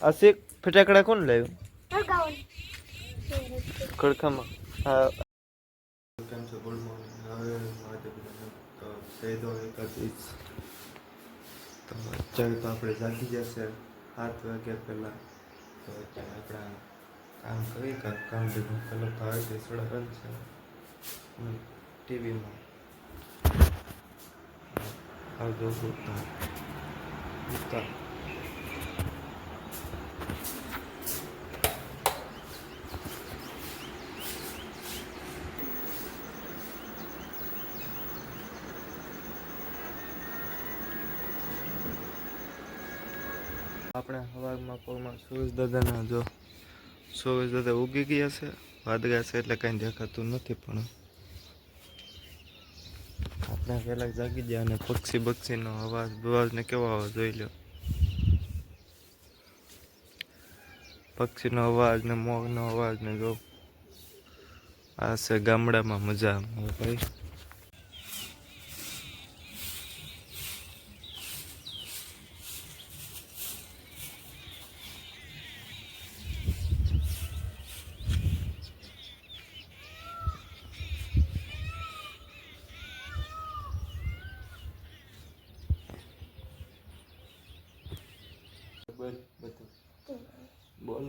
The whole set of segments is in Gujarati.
આ શેક ફટાકડા કોણ લાવ્યું હળગાવું ખડખામાં હા કેમ છો ગુડ મોર્નિંગ હવે માટે તો સૈદો એકાદીસ તો અત્યારે તો આપણે જાગી જશે સાત વાગ્યા પહેલાં તો અત્યારે આપણા કામ કરી કામ કામ ભેગું પેલો તો આવે તે થોડા બંધ છે ટીવીમાં આવજો ઉતા ઉતા આપણે સવારમાં પગમાં સુરેશ દાદાના જો સુરેશ દાદા ઉગી ગયા છે વાદળા છે એટલે કાંઈ દેખાતું નથી પણ આપણે પહેલાં જાગી ગયા અને પક્ષી બક્ષીનો અવાજ બવાજને કેવો આવે જોઈ લો પક્ષીનો અવાજ ને મોરનો અવાજ ને જો આ છે ગામડામાં મજા ભાઈ.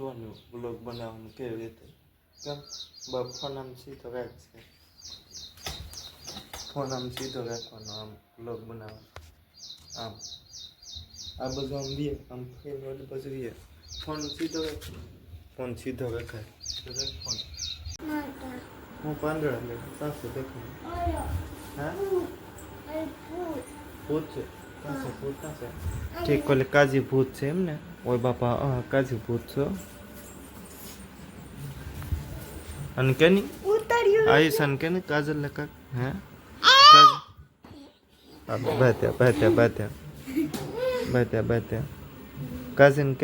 બોલવાનું બ્લોગ બનાવવાનું કેવી રીતે કેમ? ફોન આમ સીધો રાખ છે ફોન આમ સીધો રાખવાનો આમ બ્લોગ બનાવવાનો. આમ. આ બધું આમ દે આમ ફેન પછી દે ફોન સીધો રાખ. ફોન સીધો રખાય. ફોન હું પાંદડા લે, સાસુ દેખાય. હા? ભૂત છે. ઠીક, ઓલે કાજી ભૂત છે એમ ને ઓય બાપા કાજી ભૂત છો अनकनी आई सनकन काजल लका है? अब बहत्या बहत्या बहत्या बहत्या बहत्या कजिन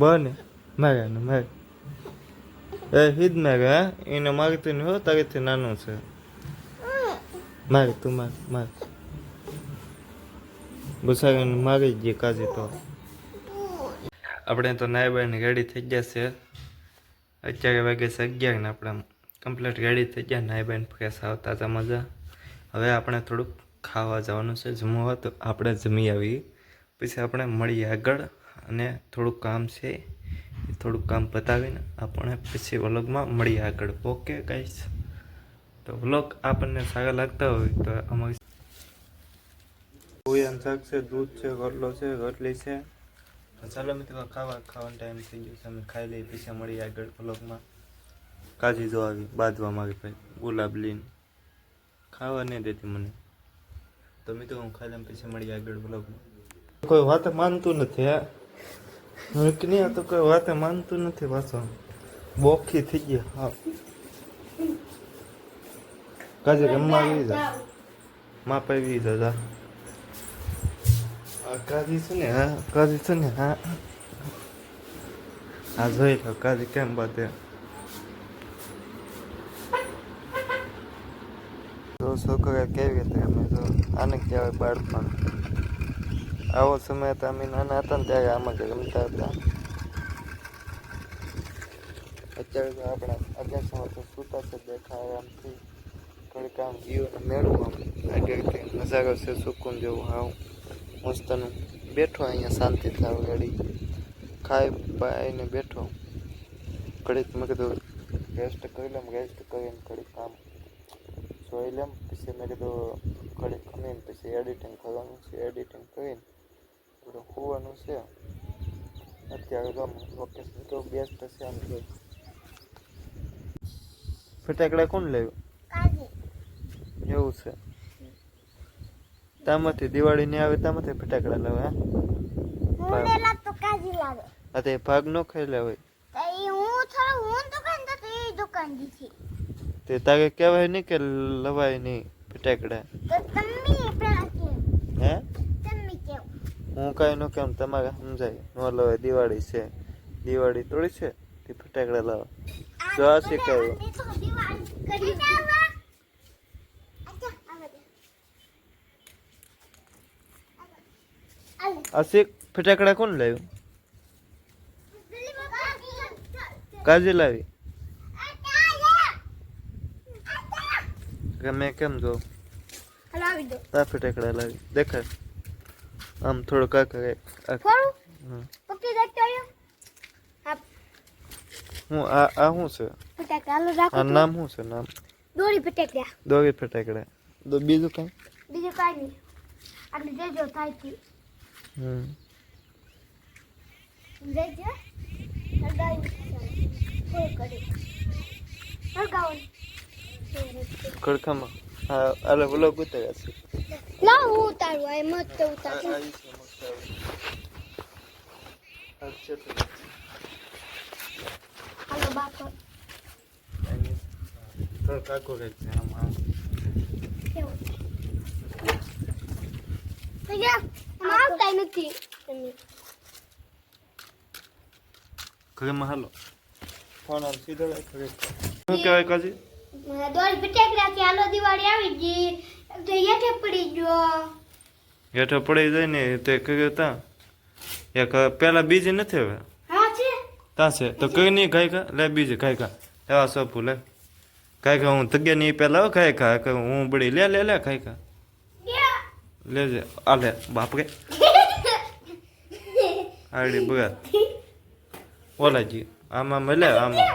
बने मगे ने ए हिद इन हो? से। मग तू मग मग बुसागन मगे काजी तो। આપણે તો નાઈ બાઈને રેડી થઈ ગયા છે. અત્યારે વાગે છે અગિયાર ને આપણે કમ્પ્લીટ રેડી થઈ ગયા નાઈ બાઈને ફ્રેશ આવતા હતા મજા. હવે આપણે થોડુંક ખાવા જવાનું છે, જમવું તો આપણે જમી આવી પછી આપણે મળીએ આગળ અને થોડુંક કામ છે એ થોડુંક કામ પતાવીને આપણે પછી વ્લોગમાં મળીએ આગળ. ઓકે ગાઈસ તો વ્લોગ આપણને સારા લાગતા હોય તો અમારી શાક છે, દૂધ છે, રોટલો છે, રોટલી છે. તો ચાલો મિત્રો ખાવા ખાવાનો ટાઈમ થઈ ગયો છે અમે ખાઈ લઈએ પછી મળીએ આગળ વ્લોગમાં કાજી જો આવી બાંધવા મારી ભાઈ ગુલાબ લીન ખાવા નહીં દેતી મને તો મિત્રો હું ખાઈ લઉં પછી મળીએ આગળ વ્લોગમાં કોઈ વાત માનતું નથી હા હવે કે નહીં આ તો કોઈ વાત માનતું નથી પાછો બોખી થઈ ગયા હા કાજે રમવા આવી જા માં પાવી દાદા આ કાજી છે ને હા કાજી છે ને હા આ જોઈ લો કાજી કેમ બાતે તો છોકરા કેવી રીતે અમે તો આને કહેવાય બાળપણ આવો સમય તો અમે નાના હતા ને ત્યારે આમાં જ રમતા હતા અત્યારે તો આપણા અગાસમાં તો સૂતા છે દેખા આરામથી થોડીક આમ વ્યૂ મેળવું આમ આગળથી નજારો છે સુકૂન જેવું હાવ મસ્તનું. બેઠો અહીંયા શાંતિ થાવ રેડી. ખાઈ પાઈને બેઠો. ઘડીક મેં કીધું રેસ્ટ કરી લઉં રેસ્ટ કરીને ઘડીક કામ જોઈ લેમ. પછી મેં કીધું ઘડીક ખમીને પછી એડિટિંગ કરવાનું છે. એડિટિંગ કરીને બધું હોવાનું છે. અત્યારે ગમ લોકેશન તો બેસ્ટ છે આમ જોઈ ફટાકડા કોણ લેવું એવું છે. તામાંથી દિવાળી ને આવે તામાંથી ફટાકડા લાવે હા? હું કાજી લાવે. આ તે ભાગ ન ખાઈ હોય. તો હું થોડો હું દુકાન તો એ દુકાન દીધી તે તારે કહેવાય નહીં કે લવાય નહીં ફટાકડા. તો તમે પેલા કેવું હે? તમે કેવું હું કાંઈ ન કેમ તમારે સમજાય. ન લવાય દિવાળી છે. દિવાળી થોડી છે તે ફટાકડા લાવો. જો આ શીખાયું દિવાળી કરી આ હાલે આ શેક ફટાકડા કોણ લાવ્યું કાજે લાવી કે મેં કેમ જો હાલો આવી દો આ ફટાકડા લાવી દેખાય આમ થોડો કાકા આ થોડું હમ. પકડી રાખતો આવ્યો હા હું આ આ શું છે ફટાકા હાલો રાખો આ તો. નામ શું છે નામ દોરી ફટાકડા દોરી ફટાકડા તો બીજું કઈ બીજું કાંઈ નહીં આપણે જજો થાય છે હમ થોડું કરી ખડખામાં. હા અરે વ્લોગ ઉતાર્યા છે. લાવ હું ઉતારું આ મત ઉતારું. હાલો બાપો કાકો કંઈક છે આમ. આમ કેવું તો જા આમ આવતા નથી તમે ઘરમાં હાલો ફોન આમ સીધો રાખ ઘરે. શું કહેવાય કાજી દોરી ફટાકડા કે હાલો દિવાળી આવી ગઈ તો હેઠે પડી ગયો હેઠો પડી જાય ને તે કર્યું તા એક પેલા બીજી નથી હવે હા છે ત્યાં છે તો કઈ નહીં ખાઈ ખા લે બીજી ખાઈ ખા એવા સોપું લે ખાઈ ખા હું તગ્યા નહીં પેલા ખાઈ ખા કે હું બળી લે લે લે ખાઈ ખા લેજે આ લે બાપરે. આડી બગા ઓલાજી આમાં મળે આમાં.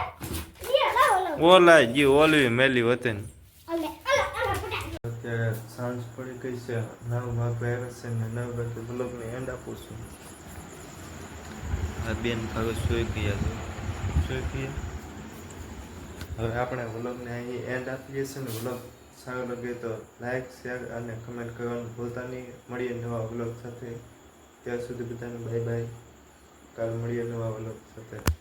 ઓલાજી ઓલવી મેલી વતન. અત્યારે સાંજ પડી ગઈ છે નવ વાગે આવે છે ને નવ વાગે બ્લોગને એન્ડ આપું છું. આ બેન ભાવે સોઈ ગયા છે. સોઈ ગયા? હવે આપણે વ્લોગને અહીં એન્ડ આપીએ છીએ ને વ્લોગ સારો લાગે તો લાઈક શેર અને કમેન્ટ કરવાનું ભૂલતા નહીં. મળીએ નવા વ્લોગ સાથે. ત્યાં સુધી બધાને બાય બાય કાલ મળીએ નવા વ્લોગ સાથે.